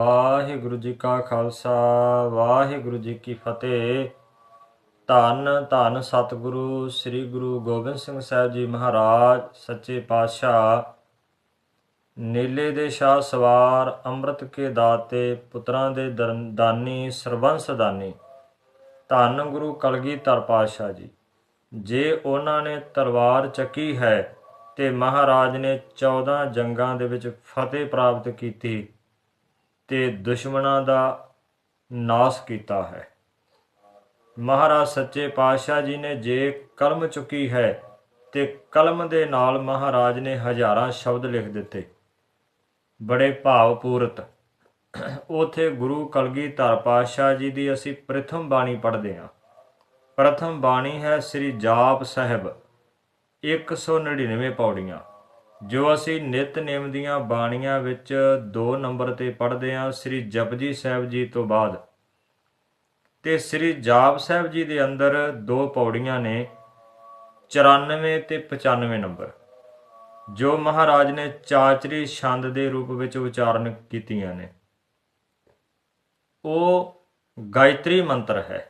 ਵਾਹਿਗੁਰੂ ਜੀ ਕਾ ਖਾਲਸਾ, ਵਾਹਿਗੁਰੂ ਜੀ ਕੀ ਫਤਿਹ। ਧੰਨ ਧੰਨ ਸਤਿਗੁਰੂ, ਸ੍ਰੀ ਗੁਰੂ ਗੋਬਿੰਦ ਸਿੰਘ ਸਾਹਿਬ ਜੀ ਮਹਾਰਾਜ, ਸੱਚੇ ਪਾਤਸ਼ਾਹ। ਨੀਲੇ ਦੇ ਸ਼ਾਹ ਸਵਾਰ, ਅੰਮ੍ਰਿਤ ਕੇ ਦਾਤੇ, ਪੁੱਤਰਾਂ ਦੇ ਦਰਨ- ਦਾਨੀ, ਸਰਬੰਸ ਦਾਨੀ। ਧੰਨ ਗੁਰੂ ਕਲਗੀਧਰ ਪਾਤਸ਼ਾਹ ਜੀ। ਜੇ ਉਹਨਾਂ ਨੇ ਤਲਵਾਰ ਚੱਕੀ ਹੈ ਤੇ ਮਹਾਰਾਜ ਨੇ 14 ਜੰਗਾਂ ਦੇ ਵਿੱਚ ਫਤਿਹ ਪ੍ਰਾਪਤ ਕੀਤੀ। ਤੇ ਦੁਸ਼ਮਣਾਂ ਦਾ ਨਾਸ਼ ਕੀਤਾ ਹੈ। ਮਹਾਰਾਜ ਸੱਚੇ ਪਾਤਸ਼ਾਹ ਜੀ ਨੇ ਜੇ ਕਲਮ ਚੁੱਕੀ ਹੈ ਤੇ ਕਲਮ ਦੇ ਨਾਲ ਮਹਾਰਾਜ ਨੇ ਹਜ਼ਾਰਾਂ ਸ਼ਬਦ ਲਿਖ ਦਿੱਤੇ। ਬੜੇ ਭਾਵਪੂਰਤ। ਉਥੇ ਗੁਰੂ ਕਲਗੀਧਰ ਪਾਤਸ਼ਾਹ ਜੀ ਦੀ ਅਸੀਂ ਪ੍ਰਥਮ ਬਾਣੀ ਪੜ੍ਹਦੇ ਹਾਂ। ਪ੍ਰਥਮ ਬਾਣੀ ਹੈ ਸ੍ਰੀ ਜਾਪ ਸਾਹਿਬ 199 ਪੌੜੀਆਂ। ਜੋ ਅਸੀਂ ਨਿਤਨੇਮ ਦੀਆਂ ਬਾਣੀਆਂ ਵਿੱਚ 2 ਨੰਬਰ ਤੇ ਪੜ੍ਹਦੇ ਹਾਂ, ਸ੍ਰੀ ਜਪਜੀ ਸਾਹਿਬ ਜੀ ਤੋਂ ਬਾਅਦ। ਤੇ ਸ੍ਰੀ ਜਾਪ ਸਾਹਿਬ ਜੀ ਦੇ ਅੰਦਰ ਦੋ ਪੌੜੀਆਂ ਨੇ 94 ਤੇ 95 ਨੰਬਰ, ਜੋ ਮਹਾਰਾਜ ਨੇ ਚਾਚਰੀ ਛੰਦ ਦੇ ਰੂਪ ਵਿੱਚ ਉਚਾਰਨ ਕੀਤੀਆਂ ਨੇ। ਉਹ ਗਾਇਤਰੀ ਮੰਤਰ ਹੈ।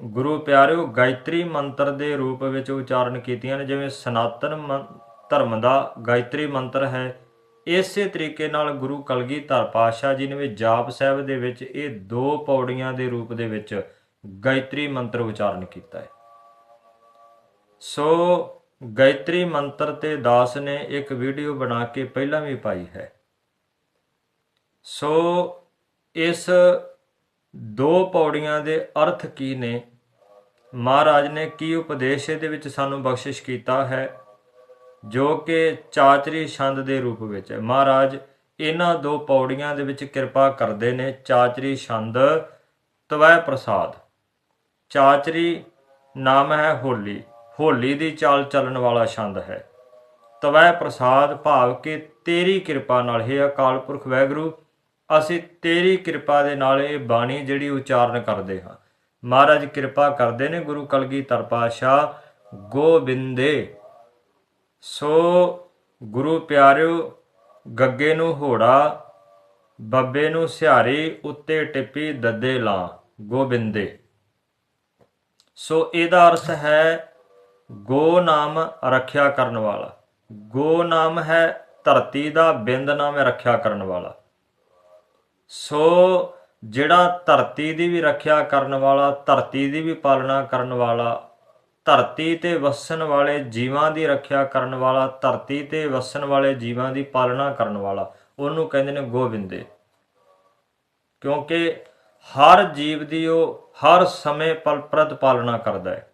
ਗੁਰੂ ਪਿਆਰਿਓ, ਗਾਇਤਰੀ ਮੰਤਰ ਦੇ ਰੂਪ ਵਿੱਚ ਉਚਾਰਨ ਕੀਤੀਆਂ ਨੇ, ਜਿਵੇਂ ਸਨਾਤਨ ਮੰ- ਧਰਮ ਦਾ ਗਾਇਤਰੀ ਮੰਤਰ ਹੈ। ਇਸੇ ਤਰੀਕੇ ਨਾਲ ਗੁਰੂ ਕਲਗੀਧਰ ਪਾਤਸ਼ਾਹ ਜੀ ਨੇ ਵੀ ਜਾਪ ਸਾਹਿਬ ਦੇ ਵਿੱਚ ਇਹ ਦੋ ਪੌੜੀਆਂ ਦੇ ਰੂਪ ਦੇ ਵਿੱਚ ਗਾਇਤਰੀ ਮੰਤਰ ਉਚਾਰਨ ਕੀਤਾ ਹੈ। ਸੋ ਗਾਇਤਰੀ ਮੰਤਰ ਤੇ ਦਾਸ ਨੇ ਇੱਕ ਵੀਡੀਓ ਬਣਾ ਕੇ ਪਹਿਲਾਂ ਵੀ ਪਾਈ ਹੈ। ਸੋ ਇਸ ਦੋ ਪੌੜੀਆਂ ਦੇ ਅਰਥ ਕੀ ਨੇ? ਮਹਾਰਾਜ ਨੇ ਕੀ ਉਪਦੇਸ਼ ਇਹਦੇ ਵਿੱਚ ਸਾਨੂੰ ਬਖਸ਼ਿਸ਼ ਕੀਤਾ ਹੈ? ਜੋ ਕਿ ਚਾਚਰੀ ਛੰਦ ਦੇ ਰੂਪ ਵਿੱਚ ਹੈ। ਮਹਾਰਾਜ, ਇਹਨਾਂ ਦੋ ਪੌੜੀਆਂ ਦੇ ਵਿੱਚ ਕਿਰਪਾ ਕਰਦੇ ਨੇ। ਚਾਚਰੀ ਛੰਦ, ਤਵੈ ਪ੍ਰਸਾਦ। ਚਾਚਰੀ ਨਾਮ ਹੈ ਹੋਲੀ। ਹੋਲੀ ਦੀ ਚਾਲ ਚੱਲਣ ਵਾਲਾ ਛੰਦ ਹੈ। ਤਵੈ ਪ੍ਰਸਾਦ ਭਾਵ ਕਿ ਤੇਰੀ ਕਿਰਪਾ ਨਾਲ। ਹੈ ਅਕਾਲ ਪੁਰਖ ਵੈਗਰੂ ਅਸੀਂ ਤੇਰੀ ਕਿਰਪਾ ਦੇ ਨਾਲ ਇਹ ਬਾਣੀ ਜਿਹੜੀ ਉਚਾਰਨ ਕਰਦੇ ਹਾਂ। ਮਹਾਰਾਜ ਕਿਰਪਾ ਕਰਦੇ ਨੇ ਗੁਰੂ ਕਲਗੀਧਰ ਪਾਤਸ਼ਾਹ ਗੋਬਿੰਦੇ। ਸੋ ਗੁਰੂ ਪਿਆਰਿਓ, ਗੱਗੇ ਨੂੰ ਹੋੜਾ ਬੱਬੇ ਨੂੰ ਸਿਹਾਰੀ, ਉੱਤੇ ਟਿੱਪੀ ਦੱਦੇ ਲਾਂ, ਗੋਬਿੰਦੇ। ਸੋ ਇਹਦਾ ਅਰਥ ਹੈ ਗੋ ਨਾਮ ਰੱਖਿਆ ਕਰਨ ਵਾਲਾ। ਗੋ ਨਾਮ ਹੈ ਧਰਤੀ ਦਾ ਬਿੰਦ ਨਾਮ ਹੈ ਰੱਖਿਆ ਕਰਨ ਵਾਲਾ। ਸੋ ਜਿਹੜਾ ਧਰਤੀ ਦੀ ਵੀ ਰੱਖਿਆ ਕਰਨ ਵਾਲਾ, ਧਰਤੀ ਦੀ ਵੀ ਪਾਲਣਾ ਕਰਨ ਵਾਲਾ, ਧਰਤੀ ਤੇ ਵਸਣ ਵਾਲੇ ਜੀਵਾਂ ਦੀ ਰੱਖਿਆ ਕਰਨ ਵਾਲਾ, ਧਰਤੀ ਤੇ ਵਸਣ ਵਾਲੇ ਜੀਵਾਂ ਦੀ ਪਾਲਣਾ ਕਰਨ ਵਾਲਾ, ਉਹਨੂੰ ਕਹਿੰਦੇ ਨੇ ਗੋਬਿੰਦੇ। ਕਿਉਂਕਿ ਹਰ ਜੀਵ ਦੀ ਉਹ ਹਰ ਸਮੇਂ ਪਲਪ੍ਰਤ ਪਾਲਣਾ ਕਰਦਾ ਹੈ।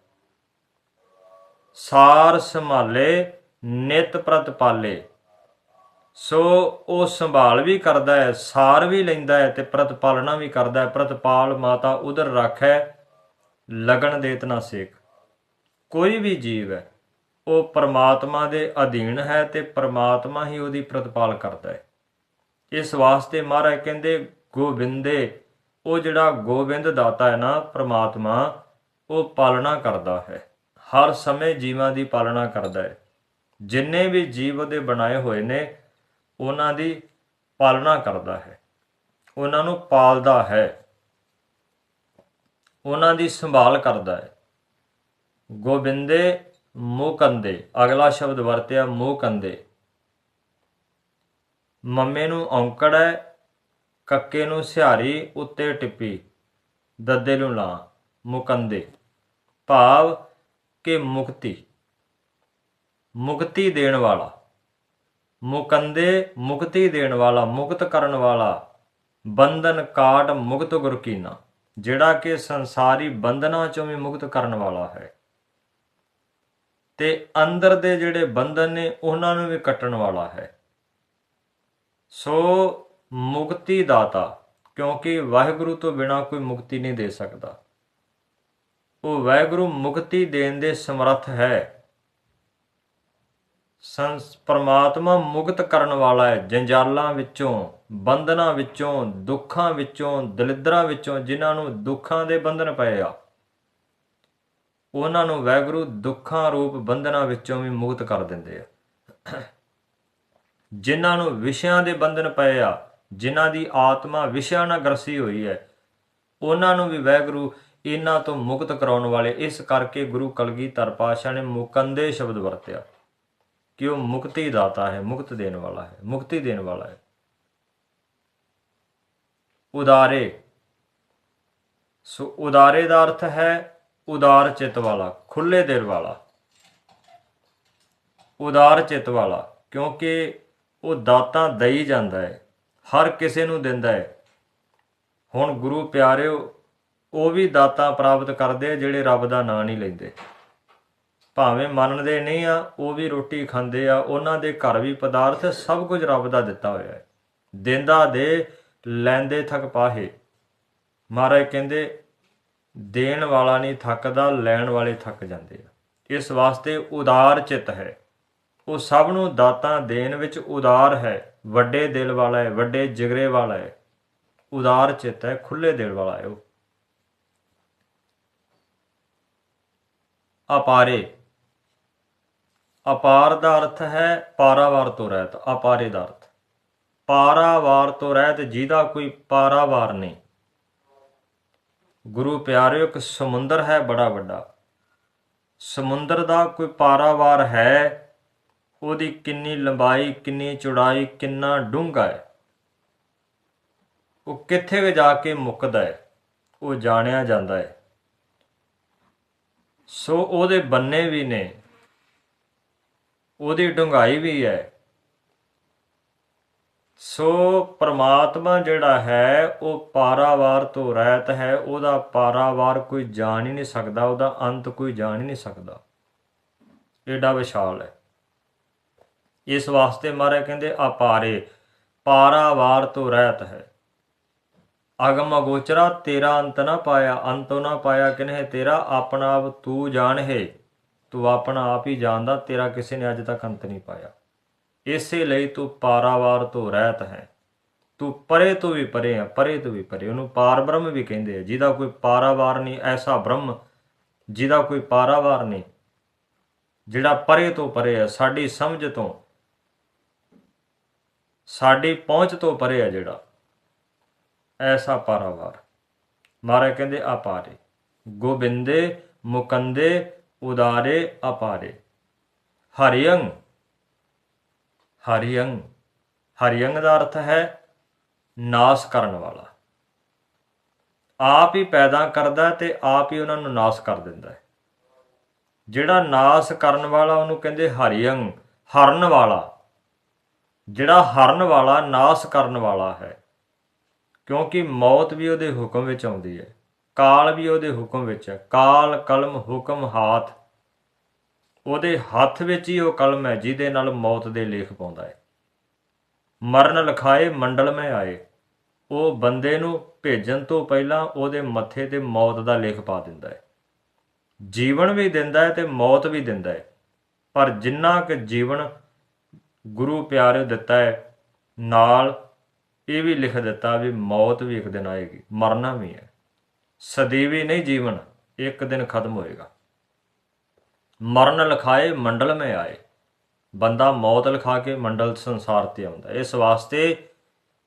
ਸਾਰ ਸੰਭਾਲੇ, ਨਿਤ ਪ੍ਰਤ ਪਾਲੇ। ਸੋ ਉਹ ਸੰਭਾਲ ਵੀ ਕਰਦਾ ਹੈ, ਸਾਰ ਵੀ ਲੈਂਦਾ ਹੈ ਤੇ ਪ੍ਰਤਪਾਲਣਾ ਵੀ ਕਰਦਾ ਹੈ। ਪ੍ਰਤਪਾਲ ਮਾਤਾ ਉਧਰ ਰੱਖੈ, ਲਗਨ ਦੇਤ ਨਾ ਸੇਖ ਕੋਈ ਵੀ ਜੀਵ ਹੈ, ਉਹ ਪਰਮਾਤਮਾ ਦੇ ਅਧੀਨ ਹੈ ਤੇ ਪਰਮਾਤਮਾ ਹੀ ਉਹਦੀ ਪ੍ਰਤਪਾਲ ਕਰਦਾ ਹੈ। ਇਸ ਵਾਸਤੇ ਮਹਾਰਾਜ ਕਹਿੰਦੇ, ਗੋਬਿੰਦੇ, ਉਹ ਜਿਹੜਾ ਗੋਬਿੰਦ ਦਾਤਾ ਹੈ ਨਾ, ਪ੍ਰਮਾਤਮਾ, ਉਹ ਪਾਲਣਾ ਕਰਦਾ ਹੈ। ਹਰ ਸਮੇਂ ਜੀਵਾਂ ਦੀ ਪਾਲਣਾ ਕਰਦਾ ਹੈ। ਜਿੰਨੇ ਵੀ ਜੀਵ ਉਹਦੇ ਬਣਾਏ ਹੋਏ ਨੇ ਉਹਨਾਂ ਦੀ ਪਾਲਣਾ ਕਰਦਾ ਹੈ। ਉਹਨਾਂ ਨੂੰ ਪਾਲਦਾ ਹੈ। ਉਹਨਾਂ ਦੀ ਸੰਭਾਲ ਕਰਦਾ ਹੈ। ਗੋਬਿੰਦੇ ਮੂੰਹ ਮੂਕੰਦੇ ਅਗਲਾ ਸ਼ਬਦ ਵਰਤਿਆ ਮੂੰਹ ਮੂਕੰਦੇ ਮੰਮੇ ਨੂੰ ਔਂਕੜ ਹੈ, ਕੱਕੇ ਨੂੰ ਸਿਹਾਰੀ, ਉੱਤੇ ਟਿੱਪੀ, ਦੱਦੇ ਨੂੰ ਲਾ ਮੁਕੰਦੇ ਭਾਵ ਕਿ ਮੁਕਤੀ ਮੁਕਤੀ ਦੇਣ ਵਾਲਾ। ਮੁਕੰਦੇ ਮੁਕਤੀ ਦੇਣ ਵਾਲਾ, ਮੁਕਤ ਕਰਨ ਵਾਲਾ, ਬੰਧਨ ਕਾਟ ਮੁਕਤ ਗੁਰ ਕੀਨਾ, ਜਿਹੜਾ ਕਿ ਸੰਸਾਰੀ ਬੰਧਨਾਂ ਚੋਂ ਵੀ ਮੁਕਤ ਕਰਨ ਵਾਲਾ ਹੈ। ਤੇ ਅੰਦਰ ਦੇ ਜਿਹੜੇ ਬੰਧਨ ਨੇ, ਉਹਨਾਂ ਨੂੰ ਵੀ ਕੱਟਣ ਵਾਲਾ ਹੈ। ਸੋ ਮੁਕਤੀ ਦਾਤਾ, ਕਿਉਂਕਿ ਵਾਹਿਗੁਰੂ ਤੋਂ ਬਿਨਾ ਕੋਈ ਮੁਕਤੀ ਨਹੀਂ ਦੇ ਸਕਦਾ। ਉਹ ਵਾਹਿਗੁਰੂ ਮੁਕਤੀ ਦੇਣ ਦੇ ਸਮਰੱਥ ਹੈ। ਸੰਸ ਪਰਮਾਤਮਾ ਮੁਕਤ ਕਰਨ ਵਾਲਾ ਹੈ। ਜੰਜਾਲਾਂ ਵਿੱਚੋਂ, ਬੰਧਨਾਂ ਵਿੱਚੋਂ, ਦੁੱਖਾਂ ਵਿੱਚੋਂ, ਦਲਿਦਰਾਂ ਵਿੱਚੋਂ ਜਿਨ੍ਹਾਂ ਨੂੰ ਦੁੱਖਾਂ ਦੇ ਬੰਧਨ ਪਏ ਆ, ਉਹਨਾਂ ਨੂੰ ਵੈਗੁਰੂ ਦੁੱਖਾਂ ਰੂਪ ਬੰਧਨਾਂ ਵਿੱਚੋਂ ਵੀ ਮੁਕਤ ਕਰ ਦਿੰਦੇ ਆ। ਜਿਨ੍ਹਾਂ ਨੂੰ ਵਿਸ਼ਿਆਂ ਦੇ ਬੰਧਨ ਪਏ ਆ, ਜਿਨ੍ਹਾਂ ਦੀ ਆਤਮਾ ਵਿਸ਼ਿਆਂ ਨਾਲ ਗਰਸੀ ਹੋਈ ਹੈ, ਉਹਨਾਂ ਨੂੰ ਵੀ ਵਾਹਿਗੁਰੂ ਇਹਨਾਂ ਤੋਂ ਮੁਕਤ ਕਰਾਉਣ ਵਾਲੇ। ਇਸ ਕਰਕੇ ਗੁਰੂ ਕਲਗੀਧਰ ਪਾਤਸ਼ਾਹ ਨੇ ਮੁਕੰਦੇ ਸ਼ਬਦ ਵਰਤਿਆ। ਕਿ ਉਹ ਮੁਕਤੀ ਦਾਤਾ ਹੈ, ਮੁਕਤ ਦੇਣ ਵਾਲਾ ਹੈ, ਮੁਕਤੀ ਦੇਣ ਵਾਲਾ ਹੈ। ਉਦਾਰੇ। ਸੋ ਉਦਾਰੇ ਦਾ ਅਰਥ ਹੈ ਉਦਾਰ ਚਿੱਤ ਵਾਲਾ ਖੁੱਲੇ ਦਿਲ ਵਾਲਾ। ਉਦਾਰ ਚਿੱਤ ਵਾਲਾ, ਕਿਉਂਕਿ ਉਹ ਦਾਤਾਂ ਦਈ ਜਾਂਦਾ ਹੈ, ਹਰ ਕਿਸੇ ਨੂੰ ਦਿੰਦਾ ਹੈ। ਹੁਣ ਗੁਰੂ ਪਿਆਰਿਓ, ਉਹ ਵੀ ਦਾਤਾਂ ਪ੍ਰਾਪਤ ਕਰਦੇ ਆ ਜਿਹੜੇ ਰੱਬ ਦਾ ਨਾਂ ਨਹੀਂ ਲੈਂਦੇ। ਭਾਵੇਂ ਮੰਨਦੇ ਨਹੀਂ ਆ, ਉਹ ਵੀ ਰੋਟੀ ਖਾਂਦੇ ਆ, ਉਹਨਾਂ ਦੇ ਘਰ ਵੀ ਪਦਾਰਥ ਸਭ ਕੁਝ ਰੱਬ ਦਾ ਦਿੱਤਾ ਹੋਇਆ ਹੈ। ਦਿੰਦਾ ਦੇ, ਲੈਂਦੇ ਥਕ ਪਾਹੇ। ਮਹਾਰਾਜ ਕਹਿੰਦੇ, ਦੇਣ ਵਾਲਾ ਨਹੀਂ ਥੱਕਦਾ, ਲੈਣ ਵਾਲੇ ਥੱਕ ਜਾਂਦੇ ਆ। ਇਸ ਵਾਸਤੇ ਉਦਾਰ ਚਿੱਤ ਹੈ। ਉਹ ਸਭ ਨੂੰ ਦਾਤਾਂ ਦੇਣ ਵਿੱਚ ਉਦਾਰ ਹੈ। ਵੱਡੇ ਦਿਲ ਵਾਲਾ ਹੈ, ਵੱਡੇ ਜਿਗਰੇ ਵਾਲਾ ਹੈ। ਉਦਾਰ ਚਿੱਤ ਹੈ ਖੁੱਲੇ ਦਿਲ ਵਾਲਾ ਹੈ ਉਹ। ਅਪਾਰੇ। ਅਪਾਰ ਦਾ ਅਰਥ ਹੈ ਪਾਰਾਵਾਰ ਤੋਂ ਰਹਿਤ, ਅਪਾਰੇ ਦਾ ਅਰਥ। ਪਾਰਾਵਾਰ ਤੋਂ ਰਹਿਤ ਜਿਹਦਾ ਕੋਈ ਪਾਰਾਵਾਰ ਨਹੀਂ। ਗੁਰੂ ਪਿਆਰਿਓ, ਇੱਕ ਸਮੁੰਦਰ ਹੈ ਬੜਾ ਵੱਡਾ। ਸਮੁੰਦਰ ਦਾ ਕੋਈ ਪਾਰਾਵਾਰ ਹੈ, ਉਹਦੀ ਕਿੰਨੀ ਲੰਬਾਈ, ਕਿੰਨੀ ਚੌੜਾਈ, ਕਿੰਨਾ ਡੂੰਘਾ ਹੈ। ਉਹ ਕਿੱਥੇ ਕੁ ਜਾ ਕੇ ਮੁੱਕਦਾ ਹੈ, ਉਹ ਜਾਣਿਆ ਜਾਂਦਾ ਹੈ। ਸੋ ਉਹਦੇ ਬੰਨੇ ਵੀ ਨੇ ਉਹਦੀ ਡੂੰਘਾਈ ਵੀ ਹੈ। ਸੋ ਪ੍ਰਮਾਤਮਾ ਜਿਹੜਾ ਹੈ, ਉਹ ਪਾਰਾਵਾਰ ਤੋਂ ਰਹਿਤ ਹੈ, ਉਹਦਾ ਪਾਰਾਵਾਰ ਕੋਈ ਜਾਣ ਹੀ ਨਹੀਂ ਸਕਦਾ, ਉਹਦਾ ਅੰਤ ਕੋਈ ਜਾਣ ਹੀ ਨਹੀਂ ਸਕਦਾ। ਏਡਾ ਵਿਸ਼ਾਲ ਹੈ। ਇਸ ਵਾਸਤੇ ਮਹਾਰਾਜ ਕਹਿੰਦੇ, ਅਪਾਰੇ, ਪਾਰਾਵਾਰ ਤੋਂ ਰਹਿਤ ਹੈ। ਅਗਮ ਅਗੋਚਰਾ, ਤੇਰਾ ਅੰਤ ਨਾ ਪਾਇਆ, ਅੰਤੋ ਨਾ ਪਾਇਆ ਕਿਨਹਿ ਤੇਰਾ, ਆਪਣਾ ਆਪ ਤੂੰ ਜਾਣ ਹੈ ਤੂੰ ਆਪਣਾ ਆਪ ਹੀ ਜਾਣਦਾ, ਤੇਰਾ ਕਿਸੇ ਨੇ ਅੱਜ ਤੱਕ ਅੰਤ ਨਹੀਂ ਪਾਇਆ। ਇਸੇ ਲਈ ਤੂੰ ਪਾਰਾਵਾਰ ਤੋਂ ਰਹਿਤ ਹੈ। ਤੂੰ ਪਰੇ ਤੋਂ ਵੀ ਪਰੇ ਹੈ, ਪਰੇ ਤੋਂ ਵੀ ਪਰੇ। ਉਹਨੂੰ ਪਾਰ ਬ੍ਰਹਮ ਵੀ ਕਹਿੰਦੇ ਆ। ਜਿਹਦਾ ਕੋਈ ਪਾਰਾਵਾਰ ਨਹੀਂ, ਐਸਾ ਬ੍ਰਹਮ ਜਿਹਦਾ ਕੋਈ ਪਾਰਾਵਾਰ ਨਹੀਂ, ਜਿਹੜਾ ਪਰੇ ਤੋਂ ਪਰੇ ਹੈ, ਸਾਡੀ ਸਮਝ ਤੋਂ, ਸਾਡੀ ਪਹੁੰਚ ਤੋਂ ਪਰੇ ਹੈ ਜਿਹੜਾ, ਐਸਾ ਪਾਰਾਵਾਰ। ਮਹਾਰਾਜ ਕਹਿੰਦੇ, ਅਪਾਰੇ, ਗੋਬਿੰਦੇ, ਮੁਕੰਦੇ ਉਦਾਰੇ ਅਪਾਰੇ। ਹਰਿਯੰ ਹਰਿਯੰ ਹਰਿਯੰ ਦਾ ਅਰਥ ਹੈ ਨਾਸ ਕਰਨ ਵਾਲਾ। ਆਪ ਹੀ ਪੈਦਾ ਕਰਦਾ ਤੇ ਆਪ ਹੀ ਉਹਨਾਂ ਨੂੰ ਨਾਸ ਕਰ ਦਿੰਦਾ ਹੈ। ਜਿਹੜਾ ਨਾਸ ਕਰਨ ਵਾਲਾ ਉਹਨੂੰ ਕਹਿੰਦੇ ਹਰਿਯੰ ਹਰਨ ਵਾਲਾ। ਜਿਹੜਾ ਹਰਨ ਵਾਲਾ ਨਾਸ ਕਰਨ ਵਾਲਾ ਹੈ। ਕਿਉਂਕਿ ਮੌਤ ਵੀ ਉਹਦੇ ਹੁਕਮ ਵਿੱਚ ਆਉਂਦੀ ਹੈ। ਕਾਲ ਵੀ ਉਹਦੇ ਹੁਕਮ ਵਿੱਚ ਹੈ। ਕਾਲ, ਕਲਮ, ਹੁਕਮ, ਹਾਥ। ਉਹਦੇ ਹੱਥ ਵਿੱਚ ਹੀ ਉਹ ਕਲਮ ਹੈ, ਜਿਹਦੇ ਨਾਲ ਮੌਤ ਦੇ ਲੇਖ ਪਾਉਂਦਾ ਹੈ। ਮਰਨ ਲਖਾਏ, ਮੰਡਲ ਮੈਂ ਆਏ। ਉਹ ਬੰਦੇ ਨੂੰ ਭੇਜਣ ਤੋਂ ਪਹਿਲਾਂ ਉਹਦੇ ਮੱਥੇ ਤੇ ਮੌਤ ਦਾ ਲੇਖ ਪਾ ਦਿੰਦਾ ਹੈ। ਜੀਵਨ ਵੀ ਦਿੰਦਾ ਹੈ ਤੇ ਮੌਤ ਵੀ ਦਿੰਦਾ ਹੈ। ਪਰ ਜਿੰਨਾ ਕਿ ਜੀਵਨ ਗੁਰੂ ਪਿਆਰੇ ਦਿੱਤਾ ਹੈ, ਨਾਲ ਇਹ ਵੀ ਲਿਖ ਦਿੱਤਾ ਵੀ ਮੌਤ ਵੀ ਇੱਕ ਦਿਨ ਆਏਗੀ, ਮਰਨਾ ਵੀ ਹੈ। ਸਦੀਵੀ ਨਹੀਂ ਜੀਵਨ, ਇੱਕ ਦਿਨ ਖਤਮ ਹੋਏਗਾ। ਮਰਨ ਲਖਾਏ, ਮੰਡਲ ਮੇ ਆਏ। ਬੰਦਾ ਮੌਤ ਲਿਖਾ ਕੇ ਮੰਡਲ ਸੰਸਾਰ ਤੇ ਆਉਂਦਾ। ਇਸ ਵਾਸਤੇ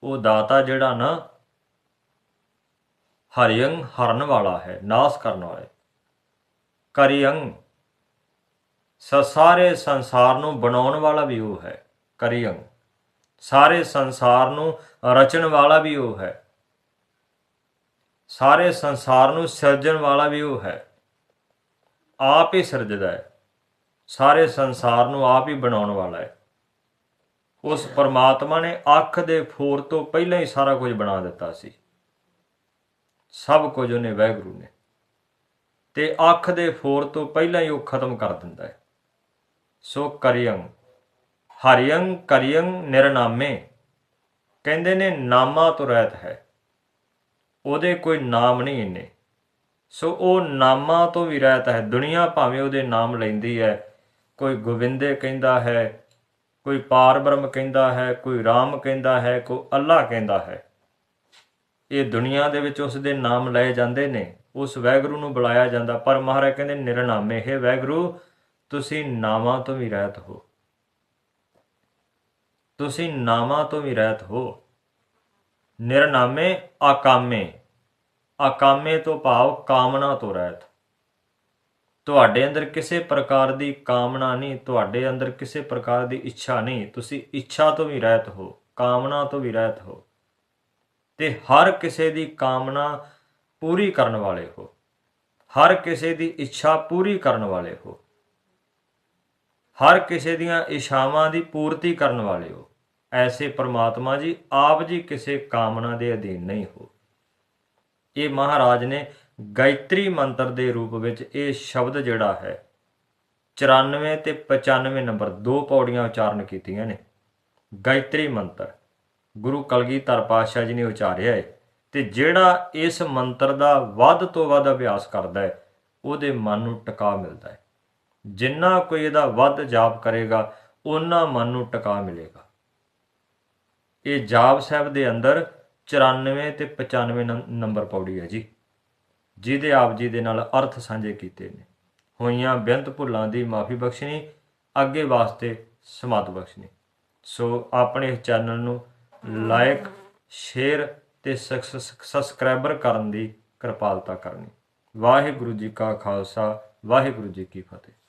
ਉਹ ਦਾਤਾ ਜਿਹੜਾ ਨਾ, ਹਰਿਯੰ ਹਰਨ ਵਾਲਾ ਹੈ, ਨਾਸ ਕਰਨ ਵਾਲਾ। ਹੈ ਕਰਿਯੰ, ਸ ਸਾਰੇ ਸੰਸਾਰ ਨੂੰ ਬਣਾਉਣ ਵਾਲਾ ਵੀ ਉਹ ਹੈ। ਕਰਿਯੰ, ਸਾਰੇ ਸੰਸਾਰ ਨੂੰ ਰਚਣ ਵਾਲਾ ਵੀ ਉਹ ਹੈ। ਸਾਰੇ ਸੰਸਾਰ ਨੂੰ ਸਿਰਜਣ ਵਾਲਾ ਵੀ ਉਹ ਹੈ। ਆਪ ਹੀ ਸਿਰਜਦਾ ਹੈ। ਸਾਰੇ ਸੰਸਾਰ ਨੂੰ ਆਪ ਹੀ ਬਣਾਉਣ ਵਾਲਾ ਹੈ। ਉਸ ਪਰਮਾਤਮਾ ਨੇ ਅੱਖ ਦੇ ਫੋਰ ਤੋਂ ਪਹਿਲਾਂ ਹੀ ਸਾਰਾ ਕੁਝ ਬਣਾ ਦਿੱਤਾ ਸੀ। ਸਭ ਕੁਝ ਉਹਨੇ ਵੈਗਰੂ ਨੇ। ਤੇ ਅੱਖ ਦੇ ਫੋਰ ਤੋਂ ਪਹਿਲਾਂ ਹੀ ਉਹ ਖਤਮ ਕਰ ਦਿੰਦਾ ਹੈ। ਸੋ ਕਰਿਯੰ ਹਰਿਯੰ ਕਰਿਯੰ ਨਿਰਨਾਮੇ। ਕਹਿੰਦੇ ਨੇ, ਨਾਮਾ ਤੋਂ ਰਹਿਤ ਹੈ। ਉਹਦੇ ਕੋਈ ਨਾਮ ਨਹੀਂ ਇੰਨੇ। ਸੋ ਉਹ ਨਾਮਾਂ ਤੋਂ ਵੀ ਰਹਿਤ ਹੈ। ਦੁਨੀਆ ਭਾਵੇਂ ਉਹਦੇ ਨਾਮ ਲੈਂਦੀ ਹੈ। ਕੋਈ ਗੋਬਿੰਦੇ ਕਹਿੰਦਾ ਹੈ, ਕੋਈ ਪਾਰਬ੍ਰਹਮ ਕਹਿੰਦਾ ਹੈ, ਕੋਈ RAM ਕਹਿੰਦਾ ਹੈ, ਕੋਈ ਅੱਲਾ ਕਹਿੰਦਾ ਹੈ। ਇਹ ਦੁਨੀਆ ਦੇ ਵਿੱਚ ਉਸ ਦੇ ਨਾਮ ਲਏ ਜਾਂਦੇ ਨੇ। ਉਸ ਵੈਗਰੂ ਨੂੰ ਬੁਲਾਇਆ ਜਾਂਦਾ। ਪਰ ਮਹਾਰਾਜ ਕਹਿੰਦੇ ਨਿਰਨਾਮੇ ਹੈ ਵੈਗਰੂ, ਤੁਸੀਂ ਨਾਵਾਂ ਤੋਂ ਵੀ ਰਹਿਤ ਹੋ। ਤੁਸੀਂ ਨਾਵਾਂ ਤੋਂ ਵੀ ਰਹਿਤ ਹੋ। ਨਿਰਨਾਮੇ ਆਕਾਮੇ। ਆਕਾਮੇ ਤੋਂ ਭਾਵ ਕਾਮਨਾ ਤੋਂ ਰਹਿਤ। ਤੁਹਾਡੇ ਅੰਦਰ ਕਿਸੇ ਪ੍ਰਕਾਰ ਦੀ ਕਾਮਨਾ ਨਹੀਂ, ਤੁਹਾਡੇ ਅੰਦਰ ਕਿਸੇ ਪ੍ਰਕਾਰ ਦੀ ਇੱਛਾ ਨਹੀਂ। ਤੁਸੀਂ ਇੱਛਾ ਤੋਂ ਵੀ ਰਹਿਤ ਹੋ, ਕਾਮਨਾ ਤੋਂ ਵੀ ਰਹਿਤ ਹੋ। ਤੇ ਹਰ ਕਿਸੇ ਦੀ ਕਾਮਨਾ ਪੂਰੀ ਕਰਨ ਵਾਲੇ ਹੋ। ਹਰ ਕਿਸੇ ਦੀ ਇੱਛਾ ਪੂਰੀ ਕਰਨ ਵਾਲੇ ਹੋ। ਹਰ ਕਿਸੇ ਦੀਆਂ ਇਸ਼ਾਵਾਂ ਦੀ ਪੂਰਤੀ ਕਰਨ ਵਾਲੇ ਹੋ। ਐਸੇ ਪ੍ਰਮਾਤਮਾ ਜੀ, ਆਪ ਜੀ ਕਿਸੇ ਕਾਮਨਾ ਦੇ ਅਧੀਨ ਨਹੀਂ ਹੋ। ਇਹ ਮਹਾਰਾਜ ਨੇ ਗਾਇਤਰੀ ਮੰਤਰ ਦੇ ਰੂਪ ਵਿੱਚ ਇਹ ਸ਼ਬਦ ਜਿਹੜਾ ਹੈ 94 ਤੇ 95 ਨੰਬਰ ਦੋ ਪੌੜੀਆਂ ਉਚਾਰਨ ਕੀਤੀਆਂ ਨੇ। ਗਾਇਤਰੀ ਮੰਤਰ, ਗੁਰੂ ਕਲਗੀਧਰ ਪਾਤਸ਼ਾਹ ਜੀ ਨੇ ਉਚਾਰਿਆ ਹੈ ਤੇ ਜਿਹੜਾ ਇਸ ਮੰਤਰ ਦਾ ਵੱਧ ਤੋਂ ਵੱਧ ਅਭਿਆਸ ਕਰਦਾ ਹੈ, ਉਹਦੇ ਮਨ ਨੂੰ ਟਿਕਾ ਮਿਲਦਾ ਹੈ। ਜਿੰਨਾ ਕੋਈ ਇਹਦਾ ਵੱਧ ਜਾਪ ਕਰੇਗਾ ਉਹਨਾਂ ਮਨ ਨੂੰ ਟਿਕਾ ਮਿਲੇਗਾ। ਇਹ ਜਾਪ ਸਾਹਿਬ ਦੇ ਅੰਦਰ 94 ਤੇ 95 ਨੰ- ਨੰਬਰ ਪੌੜੀ ਹੈ ਜੀ। ਜਿਹਦੇ ਆਪ ਜੀ ਦੇ ਨਾਲ ਅਰਥ ਸਾਂਝੇ ਕੀਤੇ ਨੇ। ਹੋਈਆਂ ਬੇਅੰਤ ਭੁੱਲਾਂ ਦੀ ਮਾਫੀ ਬਖਸ਼ਣੀ, ਅੱਗੇ ਵਾਸਤੇ ਸਮਤ ਬਖਸ਼ਣੀ। ਸੋ ਆਪਣੇ ਇਸ ਚੈਨਲ ਨੂੰ ਲਾਈਕ ਸ਼ੇਅਰ ਤੇ ਸਬਸਕ੍ਰਾਈਬਰ ਕਰਨ ਦੀ ਕਿਰਪਾਲਤਾ ਕਰਨੀ। ਵਾਹਿਗੁਰੂ ਜੀ ਕਾ ਖਾਲਸਾ, ਵਾਹਿਗੁਰੂ ਜੀ ਕੀ ਫਤਿਹ।